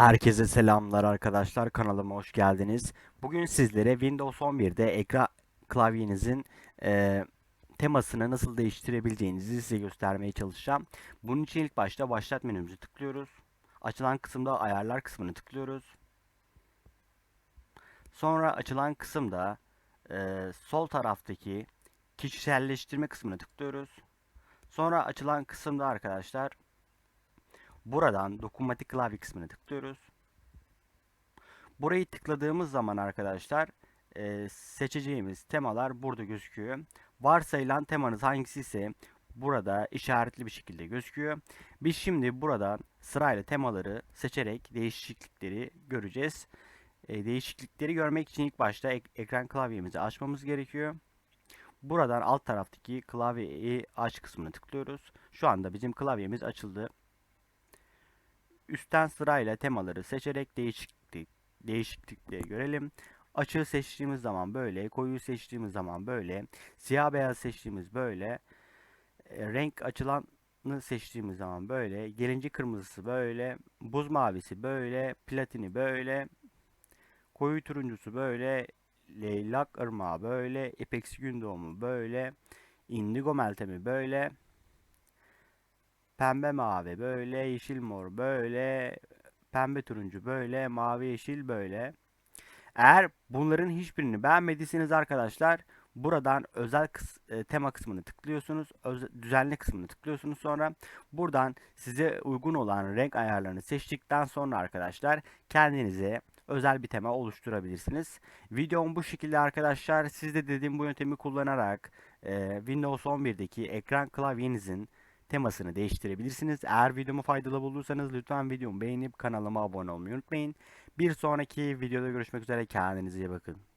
Herkese selamlar arkadaşlar kanalıma hoş geldiniz. Bugün sizlere Windows 11'de ekran klavyenizin e, temasını nasıl değiştirebileceğinizi size göstermeye çalışacağım. Bunun için ilk başta başlat menümüzü tıklıyoruz. Açılan kısımda ayarlar kısmını tıklıyoruz. Sonra açılan kısımda e, sol taraftaki kişiselleştirme kısmına tıklıyoruz. Sonra açılan kısımda arkadaşlar Buradan dokunmatik klavye kısmına tıklıyoruz. Burayı tıkladığımız zaman arkadaşlar e, seçeceğimiz temalar burada gözüküyor. Varsayılan temanız hangisi ise burada işaretli bir şekilde gözüküyor. Biz şimdi burada sırayla temaları seçerek değişiklikleri göreceğiz. E, değişiklikleri görmek için ilk başta ek ekran klavyemizi açmamız gerekiyor. Buradan alt taraftaki klavyeyi aç kısmına tıklıyoruz. Şu anda bizim klavyemiz açıldı. Üstten sırayla temaları seçerek değişiklik değişiklikleri görelim. Açığı seçtiğimiz zaman böyle, koyu seçtiğimiz zaman böyle, siyah beyaz seçtiğimiz böyle, e, renk açılanı seçtiğimiz zaman böyle, gelinci kırmızısı böyle, buz mavisi böyle, platini böyle, koyu turuncusu böyle, leylak ırmağı böyle, ipeksi gün doğumu böyle, indigo meltemi böyle, Pembe mavi böyle, yeşil mor böyle, pembe turuncu böyle, mavi yeşil böyle. Eğer bunların hiçbirini beğenmediyseniz arkadaşlar buradan özel kıs e, tema kısmını tıklıyorsunuz. Düzenli kısmını tıklıyorsunuz. Sonra buradan size uygun olan renk ayarlarını seçtikten sonra arkadaşlar kendinize özel bir tema oluşturabilirsiniz. Videom bu şekilde arkadaşlar. Siz de dediğim bu yöntemi kullanarak e, Windows 11'deki ekran klavyenizin temasını değiştirebilirsiniz. Eğer videomu faydalı bulursanız lütfen videomu beğenip kanalıma abone olmayı unutmayın. Bir sonraki videoda görüşmek üzere. Kendinize iyi bakın.